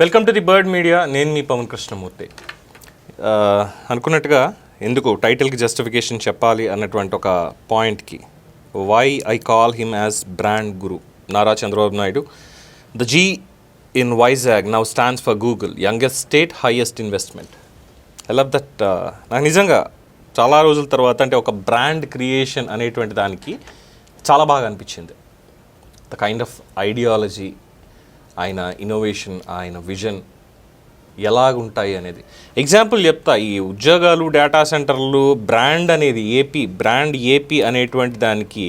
Welcome to the bird media నేను మీ పవన్ కృష్ణమూర్తి. అనుకున్నట్టుగా ఎందుకు టైటిల్కి జస్టిఫికేషన్ చెప్పాలి అన్నటువంటి ఒక పాయింట్కి why I call him as brand guru Nara Chandrababu Naidu. The G in Vizag now stands for Google youngest state highest investment I love that నాకు నిజంగా చాలా రోజుల తర్వాత అంటే ఒక బ్రాండ్ క్రియేషన్ అనేటువంటి దానికి చాలా బాగా అనిపించింది. ద కైండ్ ఆఫ్ ఐడియాలజీ ఆయన ఇన్నోవేషన్ ఆయన విజన్ ఎలాగుంటాయి అనేది. ఎగ్జాంపుల్ చెప్తా ఈ ఉద్యోగాలు డేటా సెంటర్లు బ్రాండ్ అనేది ఏపీ బ్రాండ్ ఏపీ అనేటువంటి దానికి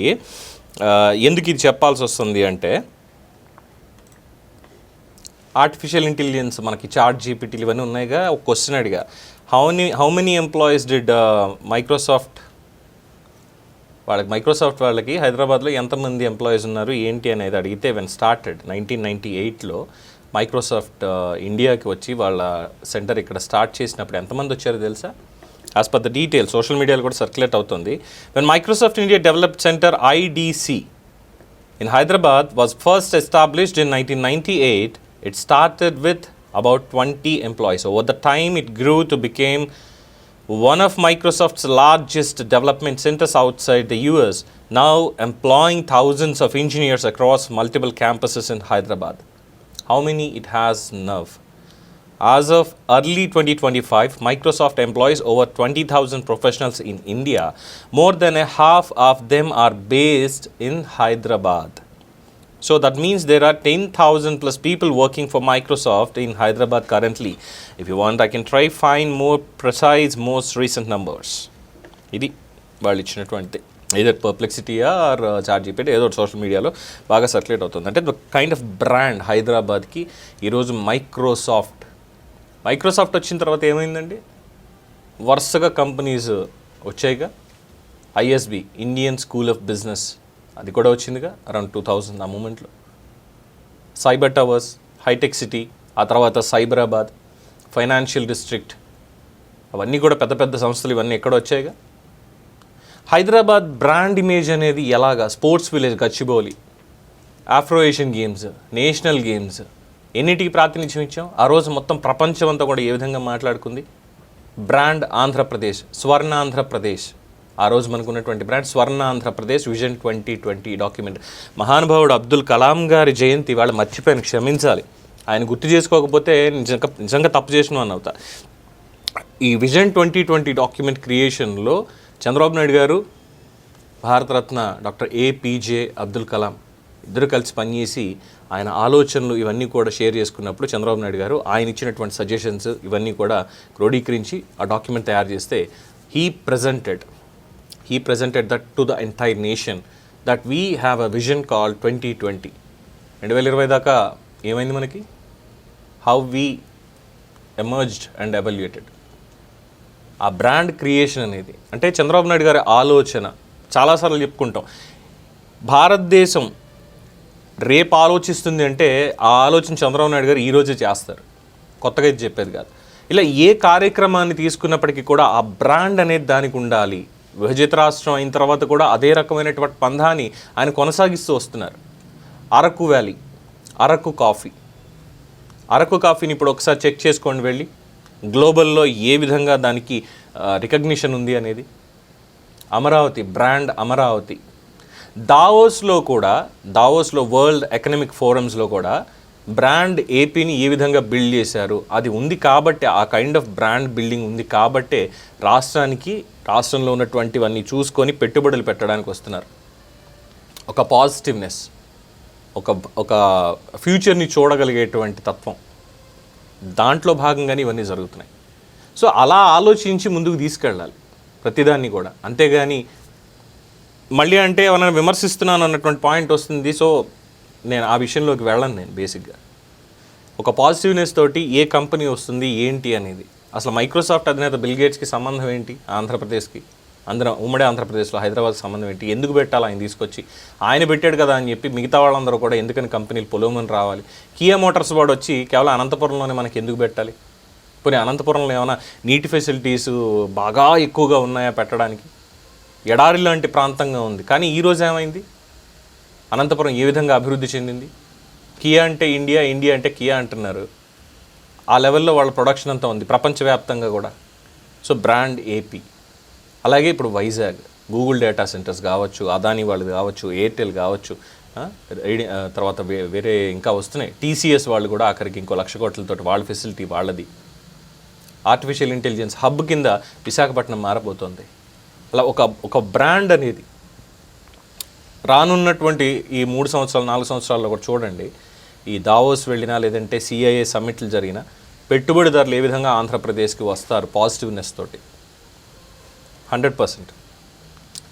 ఎందుకు ఇది చెప్పాల్సి వస్తుంది అంటే ఆర్టిఫిషియల్ ఇంటెలిజెన్స్ మనకి చార్ట్ జీపీటీలు ఇవన్నీ ఉన్నాయిగా. ఒక క్వశ్చన్ అడిగా how many how many employees did Microsoft వాళ్ళకి మైక్రోసాఫ్ట్ వాళ్ళకి హైదరాబాద్లో ఎంతమంది ఎంప్లాయీస్ ఉన్నారు ఏంటి అనేది అడిగితే వెన్ స్టార్టెడ్ నైన్టీన్ నైంటీ ఎయిట్లో మైక్రోసాఫ్ట్ ఇండియాకి వచ్చి వాళ్ళ సెంటర్ ఇక్కడ స్టార్ట్ చేసినప్పుడు ఎంతమంది వచ్చారో తెలుసా as per the detail social మీడియాలో కూడా సర్క్యులేట్ అవుతుంది when Microsoft India developed centre IDC in Hyderabad was first established in nineteen in 1998. It started with about 20 employees. Over the time, it grew to become one of Microsoft's largest development centers outside the US, now employing thousands of engineers across multiple campuses in Hyderabad. How many it has now? As of early 2025, Microsoft employs over 20,000 professionals in India. More than a half of them are based in Hyderabad. So that means there are 10,000 plus people working for Microsoft in Hyderabad currently. If you want, I can try find more precise, most recent numbers. ఇది వాళ్ళు ఇచ్చినటువంటి uh, ఏదో పర్ప్లెక్సిటీయా or chat GPT ఏదో social మీడియాలో బాగా circulate అవుతుంది. అంటే కైండ్ ఆఫ్ బ్రాండ్ హైదరాబాద్కి ఈరోజు మైక్రోసాఫ్ట్ మైక్రోసాఫ్ట్ వచ్చిన తర్వాత ఏమైందండి? వరుసగా companies వచ్చాయిగా. ISB Indian school of business అది కూడా వచ్చిందిగా అరౌండ్ టూ థౌజండ్ ఆ మూమెంట్లో. సైబర్ టవర్స్ హైటెక్ సిటీ ఆ తర్వాత సైబరాబాద్ ఫైనాన్షియల్ డిస్ట్రిక్ట్ అవన్నీ కూడా పెద్ద పెద్ద సంస్థలు ఇవన్నీ ఎక్కడ వచ్చాయిగా. హైదరాబాద్ బ్రాండ్ ఇమేజ్ అనేది ఎలాగా sports village Gachibowli Afro Asian games national games ఎన్నిటికి ప్రాతినిధ్యం ఇచ్చాం? ఆ రోజు మొత్తం ప్రపంచం అంతా కూడా ఏ విధంగా మాట్లాడుకుంది? బ్రాండ్ ఆంధ్రప్రదేశ్ స్వర్ణ ఆంధ్రప్రదేశ్ ఆ రోజు మనకు ఉన్నటువంటి brand Swarna Andhra Pradesh vision twenty twenty document. మహానుభావుడు అబ్దుల్ కలాం గారి జయంతి వాళ్ళు మర్చిపోయాను క్షమించాలి. ఆయన గుర్తు చేసుకోకపోతే నిజంగా నిజంగా తప్పు చేసిన అని అవుతా. ఈ విజన్ ట్వంటీ ట్వంటీ డాక్యుమెంట్ క్రియేషన్లో చంద్రబాబు నాయుడు గారు భారతరత్న డాక్టర్ ఏపీజే అబ్దుల్ కలాం ఇద్దరు కలిసి పనిచేసి ఆయన ఆలోచనలు ఇవన్నీ కూడా షేర్ చేసుకున్నప్పుడు చంద్రబాబు నాయుడు గారు ఆయన ఇచ్చినటువంటి సజెషన్స్ ఇవన్నీ కూడా క్రోడీకరించి ఆ డాక్యుమెంట్ తయారు చేస్తే he presented. He presented that to the entire nation that we have a vision call twenty twenty రెండు వేల ఇరవై దాకా ఏమైంది మనకి? How we emerged and evaluated ఆ బ్రాండ్ క్రియేషన్ అనేది అంటే చంద్రబాబు నాయుడు గారి ఆలోచన చాలాసార్లు చెప్పుకుంటాం. భారతదేశం రేపు ఆలోచిస్తుంది అంటే ఆ ఆలోచన చంద్రబాబు నాయుడు గారు ఈరోజే చేస్తారు. కొత్తగా ఇది చెప్పేది కాదు. ఇలా ఏ కార్యక్రమాన్ని తీసుకున్నప్పటికీ కూడా ఆ బ్రాండ్ అనేది దానికి ఉండాలి. విభజిత రాష్ట్రం అయిన తర్వాత కూడా అదే రకమైనటువంటి పంధాని ఆయన కొనసాగిస్తూ వస్తున్నారు. Araku valley Araku coffee. Araku కాఫీని ఇప్పుడు ఒకసారి చెక్ చేసుకోండి వెళ్ళి. గ్లోబల్లో ఏ విధంగా దానికి రికగ్నిషన్ ఉంది అనేది. అమరావతి బ్రాండ్ అమరావతి. దావోస్లో కూడా దావోస్లో వరల్డ్ ఎకనమిక్ ఫోరమ్స్లో కూడా బ్రాండ్ ఏపీని ఏ విధంగా బిల్డ్ చేశారు? అది ఉంది కాబట్టి ఆ కైండ్ ఆఫ్ బ్రాండ్ బిల్డింగ్ ఉంది కాబట్టే రాష్ట్రానికి రాష్ట్రంలో ఉన్నటువంటివన్నీ చూసుకొని పెట్టుబడులు పెట్టడానికి వస్తున్నారు. ఒక పాజిటివ్నెస్ ఒక ఒక ఫ్యూచర్ని చూడగలిగేటువంటి తత్వం. దాంట్లో భాగంగానే ఇవన్నీ జరుగుతున్నాయి. సో అలా ఆలోచించి ముందుకు తీసుకెళ్ళాలి ప్రతిదాన్ని కూడా. అంతేగాని మళ్ళీ అంటే ఏమైనా విమర్శిస్తున్నాను అన్నటువంటి పాయింట్ వస్తుంది. సో నేను ఆ విషయంలోకి వెళ్ళను నేను బేసిక్గా ఒక పాజిటివ్నెస్ తోటి ఏ కంపెనీ వస్తుంది ఏంటి అనేది. అసలు మైక్రోసాఫ్ట్ అధినేత బిల్ గేట్స్కి సంబంధం ఏంటి? ఆంధ్రప్రదేశ్కి. అందరం ఉమ్మడి ఆంధ్రప్రదేశ్లో హైదరాబాద్ సంబంధం ఏంటి? ఎందుకు పెట్టాలి ఆయన తీసుకొచ్చి? ఆయన పెట్టాడు కదా అని చెప్పి మిగతా వాళ్ళందరూ కూడా ఎందుకని కంపెనీలు పొలవమని రావాలి? కియా మోటార్స్ వాడు వచ్చి కేవలం అనంతపురంలోనే మనకి ఎందుకు పెట్టాలి? పోనీ అనంతపురంలో ఏమైనా నీటి ఫెసిలిటీస్ బాగా ఎక్కువగా ఉన్నాయా పెట్టడానికి? ఎడారి లాంటి ప్రాంతంగా ఉంది. కానీ ఈరోజు ఏమైంది? అనంతపురం ఏ విధంగా అభివృద్ధి చెందింది? కియా అంటే ఇండియా ఇండియా అంటే కియా అంటున్నారు. ఆ లెవెల్లో వాళ్ళ ప్రొడక్షన్ అంతా ఉంది ప్రపంచవ్యాప్తంగా కూడా. So brand AP. అలాగే ఇప్పుడు వైజాగ్ గూగుల్ డేటా సెంటర్స్ కావచ్చు అదానీ వాళ్ళది కావచ్చు ఎయిర్టెల్ కావచ్చు తర్వాత వేరే ఇంకా వస్తున్నాయి. టీసీఎస్ వాళ్ళు కూడా అక్కడికి ఇంకో లక్ష కోట్లతో వాళ్ళ ఫెసిలిటీ వాళ్ళది. ఆర్టిఫిషియల్ ఇంటెలిజెన్స్ హబ్ కింద విశాఖపట్నం మారబోతోంది. అలా ఒక ఒక బ్రాండ్ అనేది రానున్నటువంటి ఈ మూడు సంవత్సరాలు నాలుగు సంవత్సరాల్లో కూడా చూడండి ఈ దావోస్ వెళ్ళినా లేదంటే సిఐఏ సమ్మిట్లు జరిగినా పెట్టుబడిదారులు ఏ విధంగా ఆంధ్రప్రదేశ్కి వస్తారు పాజిటివ్నెస్ తోటి? Hundred percent.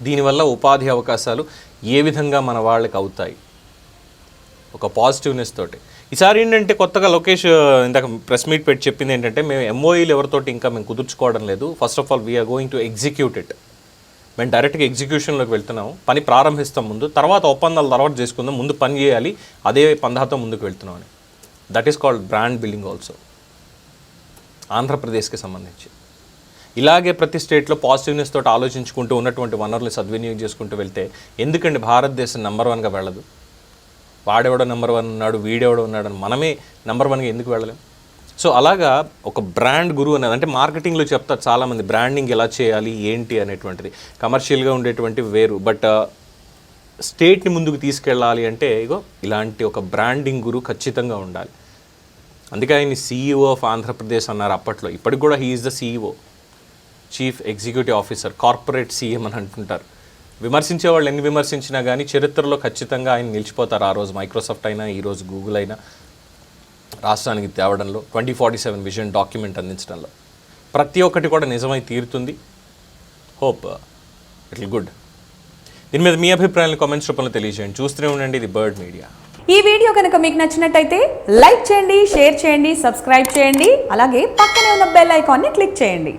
దీనివల్ల ఉపాధి అవకాశాలు ఏ విధంగా మన వాళ్ళకి అవుతాయి? ఒక పాజిటివ్నెస్ తోటి. ఈసారి ఏంటంటే కొత్తగా లోకేష్ ఇందాక ప్రెస్ మీట్ పెట్టి చెప్పింది ఏంటంటే మేము ఎంఓఈలు ఎవరితోటి ఇంకా మేము కుదుర్చుకోవడం లేదు. First of all we are going to execute it మేము డైరెక్ట్గా ఎగ్జిక్యూషన్లోకి వెళ్తున్నాము. పని ప్రారంభిస్తాం ముందు. తర్వాత ఒప్పందాలు తర్వాత చేసుకుందాం. ముందు పని చేయాలి. అదే పందాతో ముందుకు వెళ్తున్నాం అని that is called brand building also ఆంధ్రప్రదేశ్కి సంబంధించి. ఇలాగే ప్రతి స్టేట్లో పాజిటివ్నెస్ తోటి ఆలోచించుకుంటూ ఉన్నటువంటి వనరులు సద్వినియోగం చేసుకుంటూ వెళ్తే ఎందుకండి భారతదేశం నెంబర్ వన్గా వెళ్ళదు? వాడెవడో నెంబర్ వన్ ఉన్నాడు వీడెవడో ఉన్నాడు అని మనమే నెంబర్ వన్గా ఎందుకు వెళ్ళలేం? సో అలాగా ఒక బ్రాండ్ గురువు అనేది అంటే మార్కెటింగ్లో చెప్తారు చాలామంది బ్రాండింగ్ ఎలా చేయాలి ఏంటి అనేటువంటిది. కమర్షియల్గా ఉండేటువంటి వేరు బట్ స్టేట్ని ముందుకు తీసుకెళ్ళాలి అంటే ఇగో ఇలాంటి ఒక బ్రాండింగ్ గురువు ఖచ్చితంగా ఉండాలి. అందుకే ఆయన సీఈఓ ఆఫ్ ఆంధ్రప్రదేశ్ అన్నారు అప్పట్లో. ఇప్పటికి కూడా he is the CEO. Chief executive officer corporate CM అని అంటుంటారు. విమర్శించే వాళ్ళు ఎన్ని విమర్శించినా కానీ చరిత్రలో ఖచ్చితంగా ఆయన నిలిచిపోతారు ఆ రోజు. మైక్రోసాఫ్ట్ అయినా ఈరోజు గూగుల్ అయినా. రాష్ట్రానికి తేవడంలో twenty forty seven vision document అందించడంలో. ప్రతి ఒక్కటి కూడా నిజమై తీరుతుంది. హోప్ ఇట్ గుడ్ దీని మీద మీ అభిప్రాయాలను కామెంట్స్ రూపంలో తెలియజేయండి. చూస్తూనే ఉండండి. ఇది బర్డ్ మీడియా ఈ వీడియో కనుక మీకు నచ్చినట్టయితే లైక్ చేయండి షేర్ చేయండి సబ్స్క్రైబ్ చేయండి. అలాగే పక్కనే ఉన్న బెల్ ఐకాన్ని క్లిక్ చేయండి.